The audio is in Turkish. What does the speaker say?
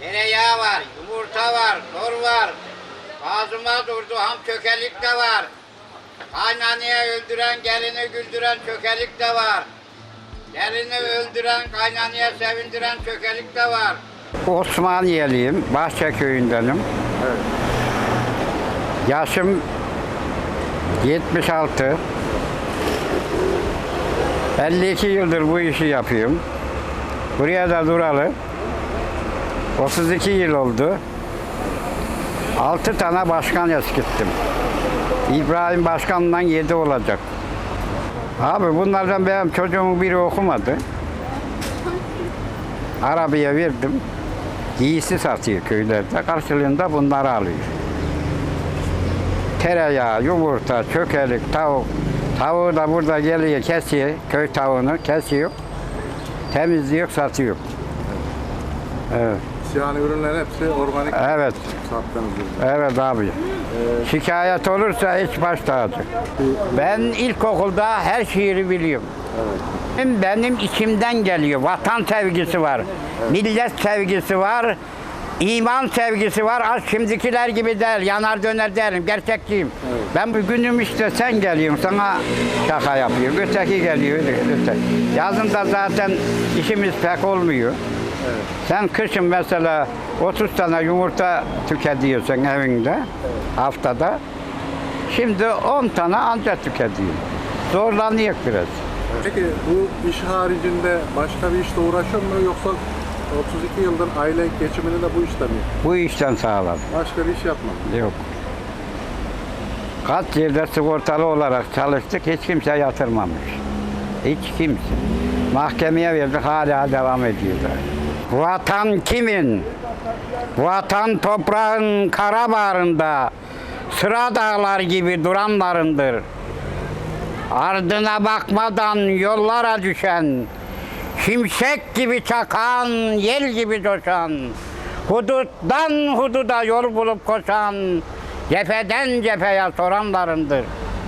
tereyağı var, yumurta var, zor var. Ağzıma durdu ham çökelik de var. Kaynaneye öldüren, gelini güldüren çökelik de var. Gelini öldüren, kaynaneye sevindiren çökelik de var. Osmaniyeliyim, Bahçeköy'ündenim. Evet. Yaşım 76. 52 yıldır bu işi yapıyorum. Buraya da duralı. 32 yıl oldu. 6 tane başkan eskittim. İbrahim Başkan'dan 7 olacak. Abi bunlardan benim çocuğumun biri okumadı. Arabaya verdim. Giysi satıyor köylerde. Karşılığında bunları alıyor. Tereyağı, yumurta, çökelik, tavuk. Tavuğu da burada geliyor kesiyor. Köy tavuğunu kesiyor. Temizliyor, satıyor. Evet. Yani ürünlerin hepsi organik Evet. sattığınız ürünler. Evet abi. Şikayet olursa hiç baş tacı. Ben ilkokulda her şiiri biliyorum. Benim- Benim içimden geliyor. Vatan sevgisi var. Millet sevgisi var. iman sevgisi var. Az şimdikiler gibi değil. Yanar döner derim. Gerçekçiyim. Ben bugünüm işte sen geliyorsun. Sana şaka yapıyor. Öteki geliyor. Öteki. Yazında zaten işimiz pek olmuyor. Sen kışın mesela 30 tane yumurta tüketiyorsun evinde haftada. Şimdi 10 tane ancak tüketiyor. Zorlanıyor biraz. Peki bu iş haricinde başka bir işle uğraşıyor mu yoksa 32 yıldır aile geçimini de bu işte mi? Bu işten sağlam. Başka bir iş yapmadı. Yok. Kaç yerde sigortalı olarak çalıştık hiç kimse yatırmamış. Hiç kimse. Mahkemeye verdik hala devam ediyorlar. Vatan kimin? Vatan toprağın kara bağrında sıra dağlar gibi duranlarındır. Ardına bakmadan yollara düşen, şimşek gibi çakan, yel gibi coşan, huduttan hududa yol bulup koşan, cepheden cepheye soranlarındır.